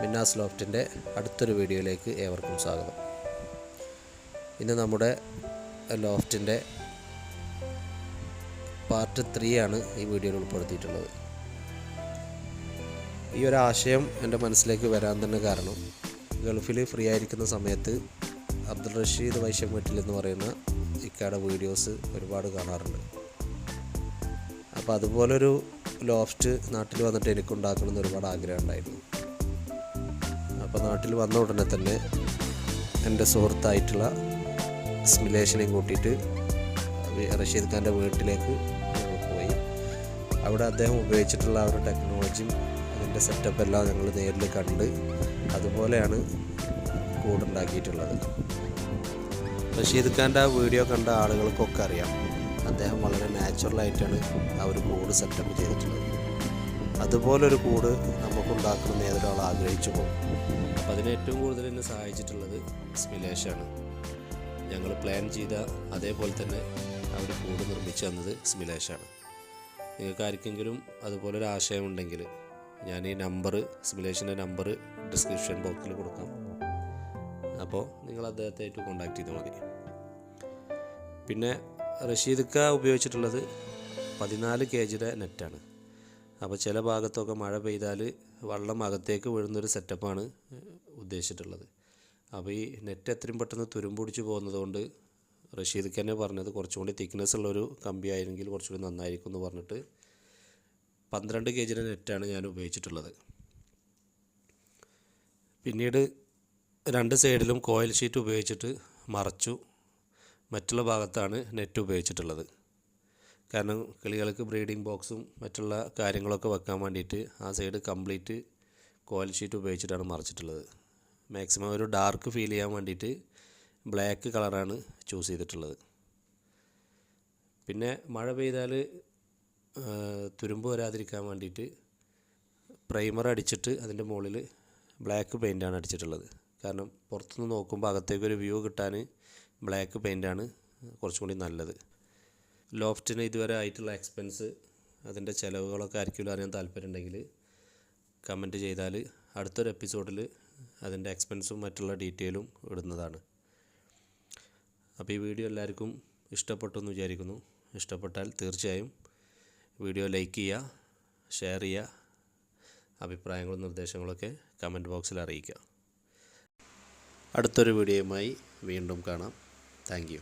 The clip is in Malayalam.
മിന്നാസ് ലോഫ്റ്റിന്റെ അടുത്തൊരു വീഡിയോയിലേക്ക് ഏവർക്കും സ്വാഗതം. ഇന്ന് നമ്മുടെ ലോഫ്റ്റിന്റെ പാർട്ട് ത്രീ ആണ് ഈ വീഡിയോയിൽ ഉൾപ്പെടുത്തിയിട്ടുള്ളത്. ഈ ഒരു ആശയം എന്റെ മനസ്സിലേക്ക് വരാൻ തന്നെ കാരണം ഗൾഫിൽ ഫ്രീ ആയിരിക്കുന്ന സമയത്ത് അബ്ദുൾ റഷീദ് വൈശ്യം വീട്ടിൽ എന്ന് പറയുന്ന ഇക്കയുടെ വീഡിയോസ് ഒരുപാട് കാണാറുണ്ട്. അപ്പോൾ അതുപോലൊരു ലോഫ്റ്റ് നാട്ടിൽ വന്നിട്ട് എനിക്കുണ്ടാക്കണമെന്ന് ഒരുപാട് ആഗ്രഹം ഉണ്ടായിരുന്നു. അപ്പോൾ നാട്ടിൽ വന്ന ഉടനെ തന്നെ എന്റെ സുഹൃത്തായിട്ടുള്ള സ്മിലേഷനെയും കൂട്ടിയിട്ട് റഷീദ് ഖാന്റെ വീട്ടിലേക്ക് പോയി. അവിടെ അദ്ദേഹം ഉപയോഗിച്ചിട്ടുള്ള ആ ഒരു ടെക്നോളജിയും അതിന്റെ സെറ്റപ്പ് എല്ലാം ഞങ്ങൾ നേരിൽ കണ്ട് അതുപോലെയാണ് കൂടുണ്ടാക്കിയിട്ടുള്ളത് റഷീദ് ഖാന്റെ ആ വീഡിയോ കണ്ട ആളുകൾക്കൊക്കെ അറിയാം. അദ്ദേഹം വളരെ നാച്ചുറലായിട്ടാണ് ആ ഒരു കൂട് സെറ്റപ്പ് ചെയ്തിട്ടുള്ളത്. അതുപോലൊരു കൂട് നമുക്കുണ്ടാക്കണമെന്ന് ഏതൊരാൾ ആഗ്രഹിച്ചു പോകും. അപ്പോൾ അതിന് ഏറ്റവും കൂടുതൽ എന്നെ സഹായിച്ചിട്ടുള്ളത് സ്മിലേഷാണ്. ഞങ്ങൾ പ്ലാൻ ചെയ്ത അതേപോലെ തന്നെ ആ ഒരു കൂട് നിർമ്മിച്ചു തന്നത് സ്മിലേഷാണ്. നിങ്ങൾക്ക് ആർക്കെങ്കിലും അതുപോലൊരു ആശയമുണ്ടെങ്കിൽ ഞാൻ ഈ നമ്പർ സിമുലേഷന്റെ നമ്പർ ഡിസ്ക്രിപ്ഷൻ ബോക്സിൽ കൊടുക്കാം. അപ്പോൾ നിങ്ങൾ അദ്ദേഹത്തെ കോണ്ടാക്ട് ചെയ്താൽ മതി. പിന്നെ റഷീദ്ക്ക ഉപയോഗിച്ചിട്ടുള്ളത് പതിനാല് കെ ജിയുടെ നെറ്റാണ്. അപ്പോൾ ചില ഭാഗത്തൊക്കെ മഴ പെയ്താൽ വള്ളം അകത്തേക്ക് വീഴുന്നൊരു സെറ്റപ്പാണ് ഉദ്ദേശിച്ചിട്ടുള്ളത്. അപ്പോൾ ഈ നെറ്റ് എത്രയും പെട്ടെന്ന് തുരുമ്പൊടിച്ച് പോകുന്നതുകൊണ്ട് റഷീദ് തന്നെ പറഞ്ഞത് കുറച്ചും കൂടി തിക്നെസ് ഉള്ളൊരു കമ്പി ആയിരുന്നെങ്കിൽ കുറച്ചുകൂടി നന്നായിരിക്കും എന്ന് പറഞ്ഞിട്ട് പന്ത്രണ്ട് കെ ജിയുടെ നെറ്റാണ് ഞാൻ ഉപയോഗിച്ചിട്ടുള്ളത്. പിന്നീട് രണ്ട് സൈഡിലും കോയിൽ ഷീറ്റ് ഉപയോഗിച്ചിട്ട് മറച്ചു. മറ്റുള്ള ഭാഗത്താണ് നെറ്റ് ഉപയോഗിച്ചിട്ടുള്ളത്. കാരണം കിളികൾക്ക് ബ്രീഡിംഗ് ബോക്സും മറ്റുള്ള കാര്യങ്ങളൊക്കെ വെക്കാൻ വേണ്ടിയിട്ട് ആ സൈഡ് കംപ്ലീറ്റ് കോയിൽ ഷീറ്റ് ഉപയോഗിച്ചിട്ടാണ് മറിച്ചിട്ടുള്ളത്. മാക്സിമം ഒരു ഡാർക്ക് ഫീൽ ചെയ്യാൻ വേണ്ടിയിട്ട് ബ്ലാക്ക് കളറാണ് ചൂസ് ചെയ്തിട്ടുള്ളത്. പിന്നെ മഴ പെയ്താൽ തുരുമ്പ് വരാതിരിക്കാൻ വേണ്ടിയിട്ട് പ്രൈമർ അടിച്ചിട്ട് അതിന്റെ മുകളിൽ ബ്ലാക്ക് പെയിന്റാണ് അടിച്ചിട്ടുള്ളത്. കാരണം പുറത്തുനിന്ന് നോക്കുമ്പോൾ അകത്തേക്കൊരു വ്യൂ കിട്ടാൻ ബ്ലാക്ക് പെയിന്റാണ് കുറച്ചും കൂടി നല്ലത്. ലോഫ്റ്റിന് ഇതുവരെ ആയിട്ടുള്ള എക്സ്പെൻസ് അതിന്റെ ചിലവുകളൊക്കെ ആയിരിക്കുമല്ലോ അറിയാൻ താല്പര്യമുണ്ടെങ്കിൽ കമന്റ് ചെയ്താൽ അടുത്തൊരു എപ്പിസോഡിൽ അതിന്റെ എക്സ്പെൻസും മറ്റുള്ള ഡീറ്റെയിലും ഇടുന്നതാണ്. അപ്പോൾ ഈ വീഡിയോ എല്ലാവർക്കും ഇഷ്ടപ്പെട്ടു എന്ന് വിചാരിക്കുന്നു. ഇഷ്ടപ്പെട്ടാൽ തീർച്ചയായും വീഡിയോ ലൈക്ക് ചെയ്യുക ഷെയർ ചെയ്യുക അഭിപ്രായങ്ങളും നിർദ്ദേശങ്ങളൊക്കെ കമന്റ് ബോക്സിൽ അറിയിക്കുക. അടുത്തൊരു വീഡിയോയുമായി വീണ്ടും കാണാം. Thank you.